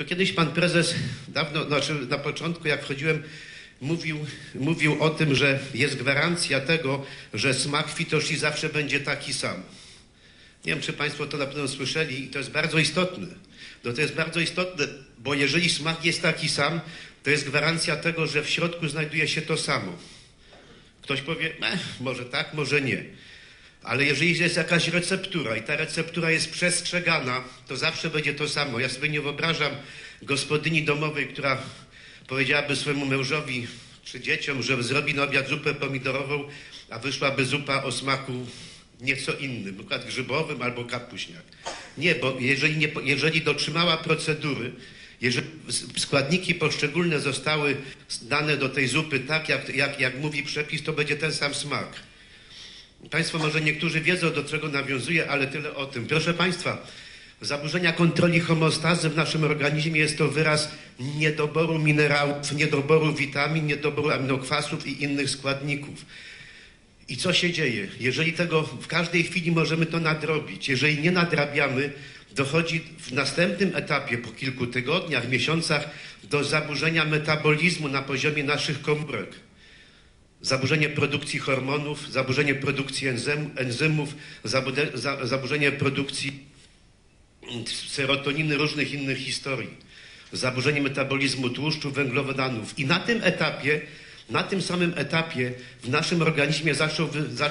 Tu kiedyś pan prezes, dawno, znaczy na początku, jak wchodziłem, mówił, mówił o tym, że jest gwarancja tego, że smak fitoshi zawsze będzie taki sam. Nie wiem, czy państwo to na pewno słyszeli i to jest bardzo istotne. No to jest bardzo istotne, bo jeżeli smak jest taki sam, to jest gwarancja tego, że w środku znajduje się to samo. Ktoś powie, może tak, może nie. Ale jeżeli jest jakaś receptura i ta receptura jest przestrzegana, to zawsze będzie to samo. Ja sobie nie wyobrażam gospodyni domowej, która powiedziałaby swojemu mężowi czy dzieciom, że zrobi na obiad zupę pomidorową, a wyszłaby zupa o smaku nieco innym, przykład grzybowym albo kapuśniak. Nie, bo jeżeli, nie, jeżeli dotrzymała procedury, jeżeli składniki poszczególne zostały dane do tej zupy tak, jak, jak, jak mówi przepis, to będzie ten sam smak. Państwo może niektórzy wiedzą, do czego nawiązuję, ale tyle o tym. Proszę Państwa, zaburzenia kontroli homeostazy w naszym organizmie jest to wyraz niedoboru minerałów, niedoboru witamin, niedoboru aminokwasów i innych składników. I co się dzieje? Jeżeli tego w każdej chwili możemy to nadrobić, jeżeli nie nadrabiamy, dochodzi w następnym etapie, po kilku tygodniach, miesiącach, do zaburzenia metabolizmu na poziomie naszych komórek. Zaburzenie produkcji hormonów, zaburzenie produkcji enzym, enzymów, zaburzenie produkcji serotoniny, różnych innych historii. Zaburzenie metabolizmu tłuszczu, węglowodanów. I na tym etapie na tym samym etapie w naszym organizmie zaczą,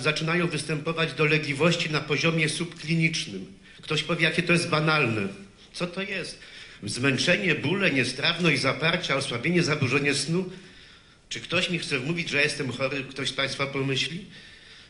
zaczynają występować dolegliwości na poziomie subklinicznym. Ktoś powie, jakie to jest banalne. Co to jest? Zmęczenie, bóle, niestrawność, zaparcia, osłabienie, zaburzenie snu? Czy ktoś mi chce wmówić, że jestem chory? Ktoś z Państwa pomyśli?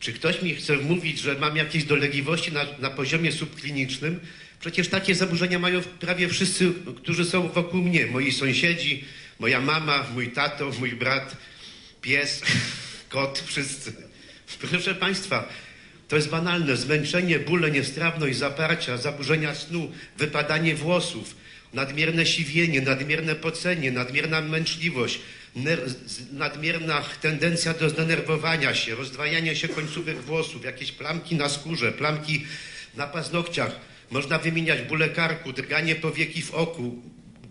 Czy ktoś mi chce wmówić, że mam jakieś dolegliwości na, na poziomie subklinicznym? Przecież takie zaburzenia mają prawie wszyscy, którzy są wokół mnie. Moi sąsiedzi, moja mama, mój tato, mój brat, pies, kot, wszyscy. Proszę Państwa, to jest banalne. Zmęczenie, bóle, niestrawność, zaparcia, zaburzenia snu, wypadanie włosów, nadmierne siwienie, nadmierne pocenie, nadmierna męczliwość, nadmierna tendencja do zdenerwowania się, rozdwajanie się końcówek włosów, jakieś plamki na skórze, plamki na paznokciach. Można wymieniać bóle karku, drganie powieki w oku,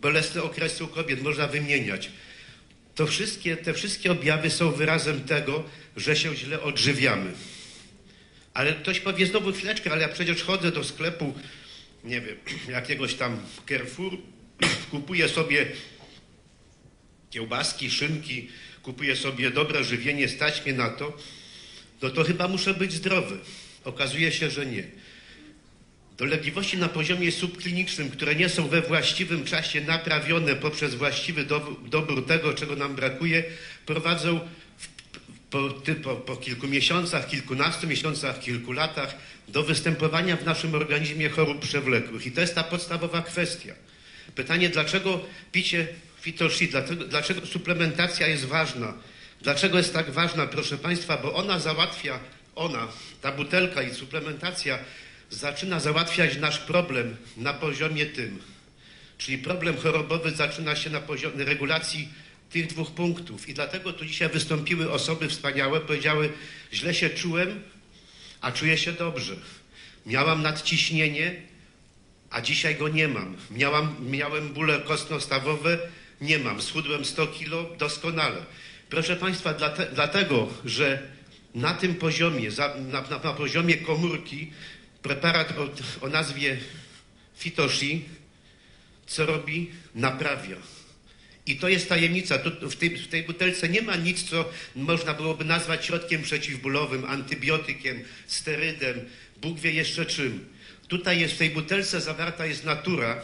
bolesne okresy u kobiet można wymieniać. To wszystkie, te wszystkie objawy są wyrazem tego, że się źle odżywiamy. Ale ktoś powie znowu chwileczkę, ale ja przecież chodzę do sklepu, nie wiem, jakiegoś tam Carrefour, kupuję sobie kiełbaski, szynki, kupuję sobie dobre żywienie, stać mnie na to, no to chyba muszę być zdrowy. Okazuje się, że nie. Dolegliwości na poziomie subklinicznym, które nie są we właściwym czasie naprawione poprzez właściwy dobór tego, czego nam brakuje, prowadzą po, po, po kilku miesiącach, kilkunastu miesiącach, kilku latach do występowania w naszym organizmie chorób przewlekłych. I to jest ta podstawowa kwestia. Pytanie, dlaczego picie fitoshi, dlaczego, dlaczego suplementacja jest ważna? Dlaczego jest tak ważna, proszę Państwa? Bo ona załatwia, ona, ta butelka i suplementacja zaczyna załatwiać nasz problem na poziomie tym. Czyli problem chorobowy zaczyna się na poziomie regulacji tych dwóch punktów. I dlatego tu dzisiaj wystąpiły osoby wspaniałe, powiedziały, źle się czułem, a czuję się dobrze. Miałam nadciśnienie, a dzisiaj go nie mam. Miałam, miałem bóle kostno-stawowe, nie mam. Schudłem 100 kilo, doskonale. Proszę Państwa, dlate, dlatego, że na tym poziomie, na, na, na poziomie komórki preparat o, o nazwie Fitoshi, co robi? Naprawia. I to jest tajemnica. Tu, w, tej, w tej butelce nie ma nic, co można byłoby nazwać środkiem przeciwbólowym, antybiotykiem, sterydem, Bóg wie jeszcze czym. Tutaj jest w tej butelce zawarta jest natura,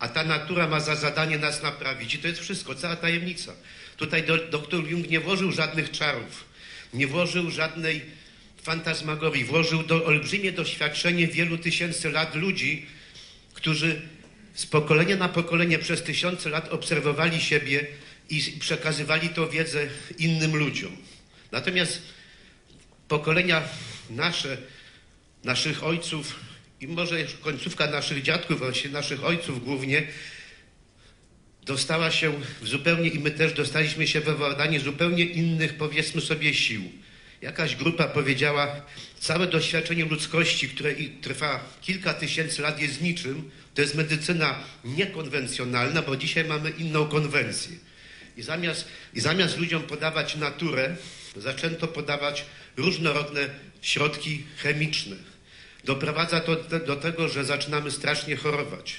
a ta natura ma za zadanie nas naprawić. I to jest wszystko, cała tajemnica. Tutaj do, doktor Jung nie włożył żadnych czarów, nie włożył żadnej fantasmagorii, włożył do olbrzymie doświadczenie wielu tysięcy lat ludzi, którzy z pokolenia na pokolenie przez tysiące lat obserwowali siebie i przekazywali tą wiedzę innym ludziom. Natomiast pokolenia nasze, naszych ojców i może końcówka naszych dziadków, właśnie naszych ojców głównie, dostała się w zupełnie, i my też dostaliśmy się we władanie zupełnie innych, powiedzmy sobie, sił. Jakaś grupa powiedziała, całe doświadczenie ludzkości, które trwa kilka tysięcy lat jest niczym, to jest medycyna niekonwencjonalna, bo dzisiaj mamy inną konwencję. I zamiast, I zamiast ludziom podawać naturę, zaczęto podawać różnorodne środki chemiczne. Doprowadza to do, tego, że zaczynamy strasznie chorować.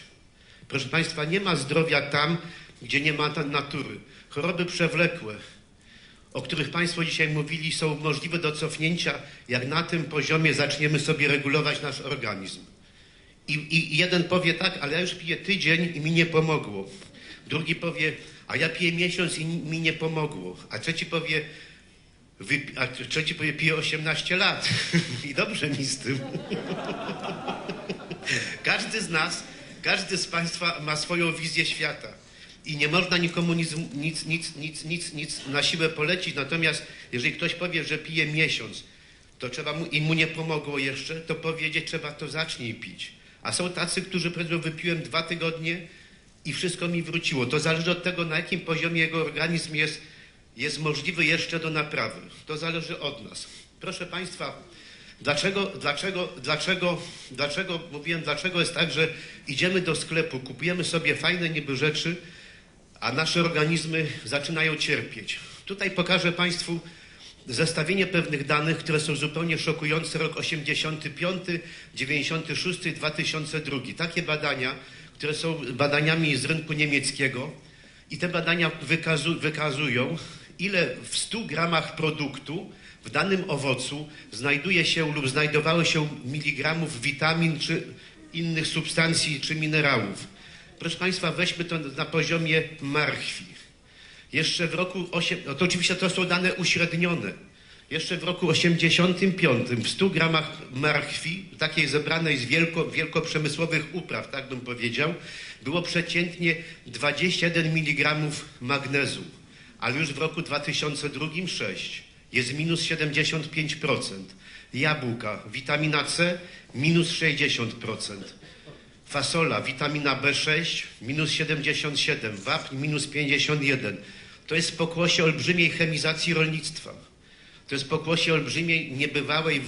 Proszę Państwa, nie ma zdrowia tam, gdzie nie ma natury. Choroby przewlekłe, o których Państwo dzisiaj mówili, są możliwe do cofnięcia, jak na tym poziomie zaczniemy sobie regulować nasz organizm. I, I jeden powie tak, ale ja już piję tydzień i mi nie pomogło. Drugi powie, a ja piję miesiąc i mi nie pomogło. A trzeci powie, wy, a trzeci powie, piję 18 lat i dobrze mi z tym. Każdy z nas, każdy z Państwa ma swoją wizję świata. I nie można nikomu nic, nic, nic, nic, nic, nic na siłę polecić. Natomiast jeżeli ktoś powie, że pije miesiąc, to trzeba mu, i mu nie pomogło jeszcze, to powiedzieć trzeba to zacznij pić. A są tacy, którzy powiedzą, wypiłem dwa tygodnie i wszystko mi wróciło. To zależy od tego, na jakim poziomie jego organizm jest, jest możliwy jeszcze do naprawy. To zależy od nas. Proszę Państwa, dlaczego, dlaczego, dlaczego, dlaczego, mówiłem, dlaczego jest tak, że idziemy do sklepu, kupujemy sobie fajne niby rzeczy, a nasze organizmy zaczynają cierpieć. Tutaj pokażę Państwu zestawienie pewnych danych, które są zupełnie szokujące. Rok 85, 96, 2002. Takie badania, które są badaniami z rynku niemieckiego i te badania wykazu, wykazują, ile w 100 gramach produktu w danym owocu znajduje się lub znajdowało się miligramów witamin czy innych substancji czy minerałów. Proszę Państwa, weźmy to na poziomie marchwi. Jeszcze w roku, 8, no to oczywiście to są dane uśrednione. Jeszcze w roku 85 w 100 gramach marchwi, takiej zebranej z wielko, wielkoprzemysłowych upraw, tak bym powiedział, było przeciętnie 21 mg magnezu, ale już w roku 2002 6 jest minus 75%. Jabłka, witamina C minus 60%. Fasola, witamina B6 minus 77, wapń minus 51. To jest pokłosie olbrzymiej chemizacji rolnictwa. To jest pokłosie olbrzymiej, niebywałej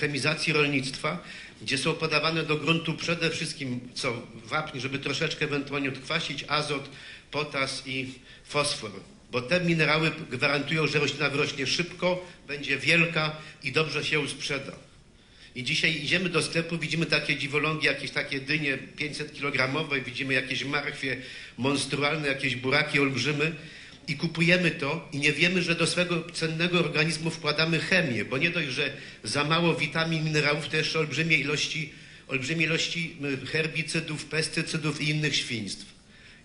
chemizacji rolnictwa, gdzie są podawane do gruntu przede wszystkim co wapń, żeby troszeczkę ewentualnie odkwasić, azot, potas i fosfor. Bo te minerały gwarantują, że roślina wyrośnie szybko, będzie wielka i dobrze się sprzeda. I dzisiaj idziemy do sklepu, widzimy takie dziwolągi, jakieś takie dynie 500 kilogramowe, widzimy jakieś marchwie monstrualne, jakieś buraki olbrzymy i kupujemy to i nie wiemy, że do swego cennego organizmu wkładamy chemię, bo nie dość, że za mało witamin, minerałów, to jeszcze olbrzymie ilości, olbrzymie ilości herbicydów, pestycydów i innych świństw.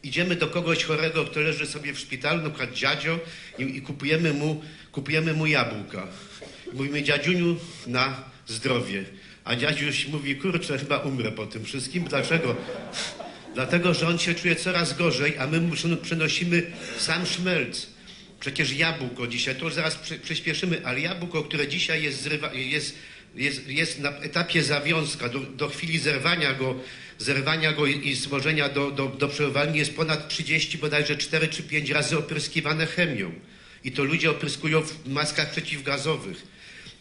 Idziemy do kogoś chorego, kto leży sobie w szpitalu, na dziadzio i, i kupujemy, mu, kupujemy mu jabłka. Mówimy, dziadziuniu, na zdrowie. A dziadziuś mówi, kurczę, chyba umrę po tym wszystkim. Dlaczego? Dlatego, że on się czuje coraz gorzej, a my mu przynosimy sam szmelc. Przecież jabłko dzisiaj, to już zaraz przyspieszymy, ale jabłko, które dzisiaj jest, zrywa, jest, jest, jest na etapie zawiązka, do, do chwili zerwania go, zerwania go i, stworzenia do, do, do jest ponad 30, bodajże 4 czy 5 razy opryskiwane chemią. I to ludzie opryskują w maskach przeciwgazowych.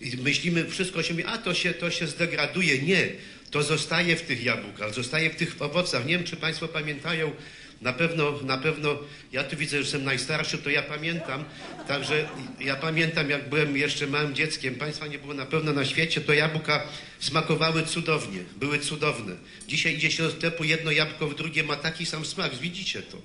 I myślimy, wszystko się mówi, a to się, to się zdegraduje. Nie, to zostaje w tych jabłkach, zostaje w tych owocach. Nie wiem, czy Państwo pamiętają, na pewno, na pewno, ja tu widzę, że jestem najstarszy, to ja pamiętam, także ja pamiętam, jak byłem jeszcze małym dzieckiem, Państwa nie było na pewno na świecie, to jabłka smakowały cudownie, były cudowne. Dzisiaj idzie się do sklepu, jedno jabłko w drugie ma taki sam smak, widzicie to.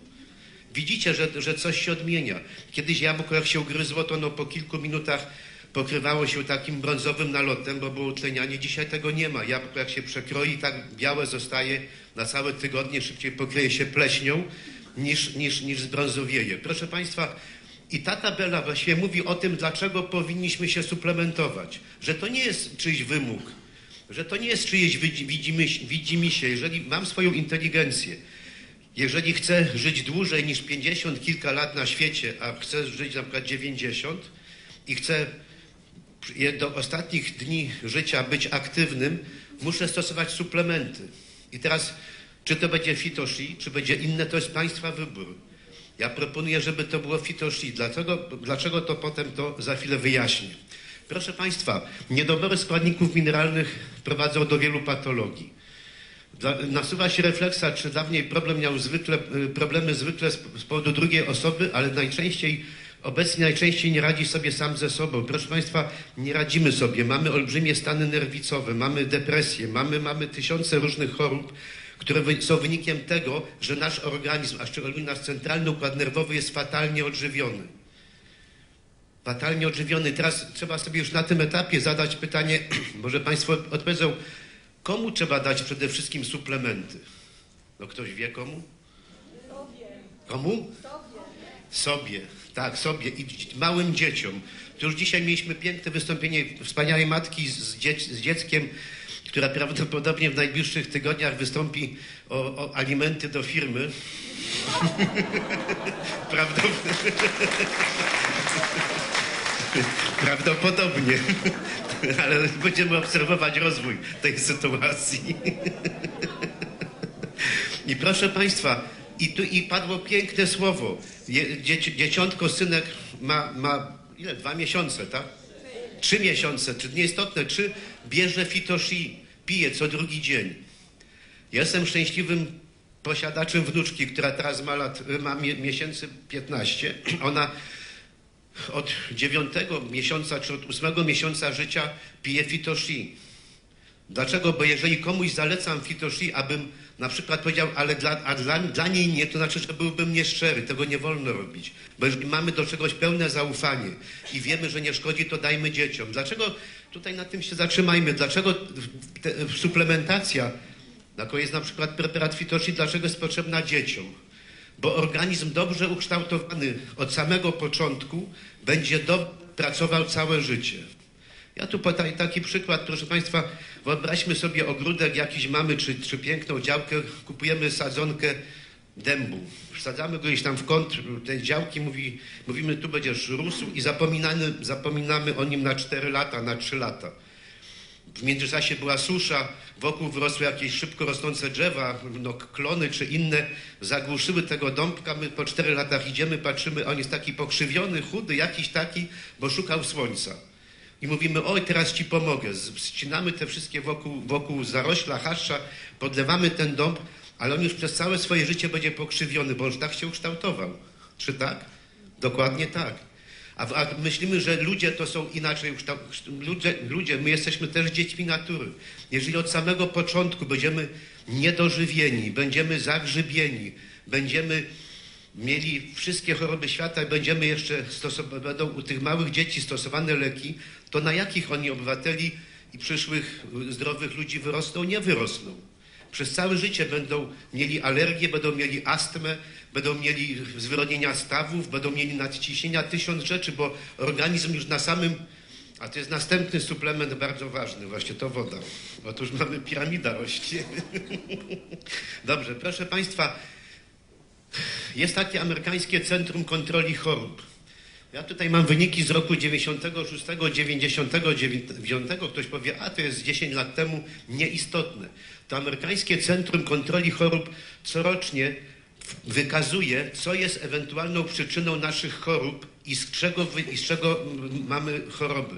Widzicie, że, że coś się odmienia. Kiedyś jabłko, jak się ugryzło, to no po kilku minutach pokrywało się takim brązowym nalotem, bo było utlenianie. Dzisiaj tego nie ma. Jabłko jak się przekroi, tak białe zostaje na całe tygodnie, szybciej pokryje się pleśnią niż, niż, niż zbrązowieje. Proszę Państwa, i ta tabela właściwie mówi o tym, dlaczego powinniśmy się suplementować. Że to nie jest czyjś wymóg, że to nie jest czyjeś widzimy się. Jeżeli mam swoją inteligencję, jeżeli chcę żyć dłużej niż 50 kilka lat na świecie, a chcę żyć na przykład 90 i chcę do ostatnich dni życia być aktywnym, muszę stosować suplementy. I teraz, czy to będzie fitoshi, czy będzie inne, to jest Państwa wybór. Ja proponuję, żeby to było fitoshi. Dlaczego, dlaczego to potem to za chwilę wyjaśnię. Proszę Państwa, niedobory składników mineralnych prowadzą do wielu patologii. Dla, nasuwa się refleksa, czy dawniej problem miał zwykle, y, problemy zwykle z, z powodu drugiej osoby, ale najczęściej, obecnie najczęściej nie radzi sobie sam ze sobą. Proszę Państwa, nie radzimy sobie. Mamy olbrzymie stany nerwicowe, mamy depresję, mamy, mamy tysiące różnych chorób, które są wynikiem tego, że nasz organizm, a szczególnie nasz centralny układ nerwowy jest fatalnie odżywiony. Fatalnie odżywiony. Teraz trzeba sobie już na tym etapie zadać pytanie, może Państwo odpowiedzą, komu trzeba dać przede wszystkim suplementy? No ktoś wie komu? Komu? Sobie. Tak, sobie i małym dzieciom. To już dzisiaj mieliśmy piękne wystąpienie wspaniałej matki z, z dzieckiem, która prawdopodobnie w najbliższych tygodniach wystąpi o, o alimenty do firmy. Prawdopodobnie. Prawdopodobnie, ale będziemy obserwować rozwój tej sytuacji. I proszę Państwa, i tu i padło piękne słowo. Dzieci, dzieciątko, synek ma, ma ile? Dwa miesiące, tak? Trzy miesiące, czy nieistotne, czy bierze fitoshi, pije co drugi dzień. Jestem szczęśliwym posiadaczem wnuczki, która teraz ma, lat, ma mie, miesięcy 15. Ona od dziewiątego miesiąca czy od ósmego miesiąca życia pije fitoshi. Dlaczego? Bo jeżeli komuś zalecam fitoshi, abym na przykład powiedział, ale dla, a dla, dla niej nie, to znaczy, że byłbym nieszczery, tego nie wolno robić. Bo jeżeli mamy do czegoś pełne zaufanie i wiemy, że nie szkodzi, to dajmy dzieciom. Dlaczego, tutaj na tym się zatrzymajmy, dlaczego te, suplementacja, jako jest na przykład preparat fitoshi, dlaczego jest potrzebna dzieciom? Bo organizm dobrze ukształtowany od samego początku będzie do, pracował całe życie. Ja tu podaj taki przykład, proszę Państwa, wyobraźmy sobie ogródek jakiś mamy, czy, czy piękną działkę, kupujemy sadzonkę dębu. Wsadzamy go gdzieś tam w kąt tej działki, mówi, mówimy tu będziesz rósł i zapominamy, zapominamy o nim na 4 lata, na 3 lata. W międzyczasie była susza, wokół wyrosły jakieś szybko rosnące drzewa, no, klony czy inne, zagłuszyły tego dąbka. My po czterech latach idziemy, patrzymy, on jest taki pokrzywiony, chudy, jakiś taki, bo szukał słońca. I mówimy, oj, teraz ci pomogę. Ścinamy te wszystkie wokół, wokół zarośla, hasza, podlewamy ten dąb, ale on już przez całe swoje życie będzie pokrzywiony, bo on tak się ukształtował. Czy tak? Dokładnie tak. A, a myślimy, że ludzie to są inaczej. Ludzie, ludzie, my jesteśmy też dziećmi natury. Jeżeli od samego początku będziemy niedożywieni, będziemy zagrzybieni, będziemy mieli wszystkie choroby świata i będziemy jeszcze stosować, będą u tych małych dzieci stosowane leki, to na jakich oni obywateli i przyszłych zdrowych ludzi wyrosną? Nie wyrosną. Przez całe życie będą mieli alergię, będą mieli astmę, będą mieli zwyrodnienia stawów, będą mieli nadciśnienia, tysiąc rzeczy, bo organizm już na samym, a to jest następny suplement bardzo ważny, właśnie to woda. Otóż mamy piramida rośnie. Dobrze, proszę Państwa, jest takie amerykańskie Centrum Kontroli Chorób. Ja tutaj mam wyniki z roku 96, 99. Ktoś powie, a to jest 10 lat temu, nieistotne. To amerykańskie Centrum Kontroli Chorób corocznie wykazuje, co jest ewentualną przyczyną naszych chorób i z czego, i z czego mamy choroby.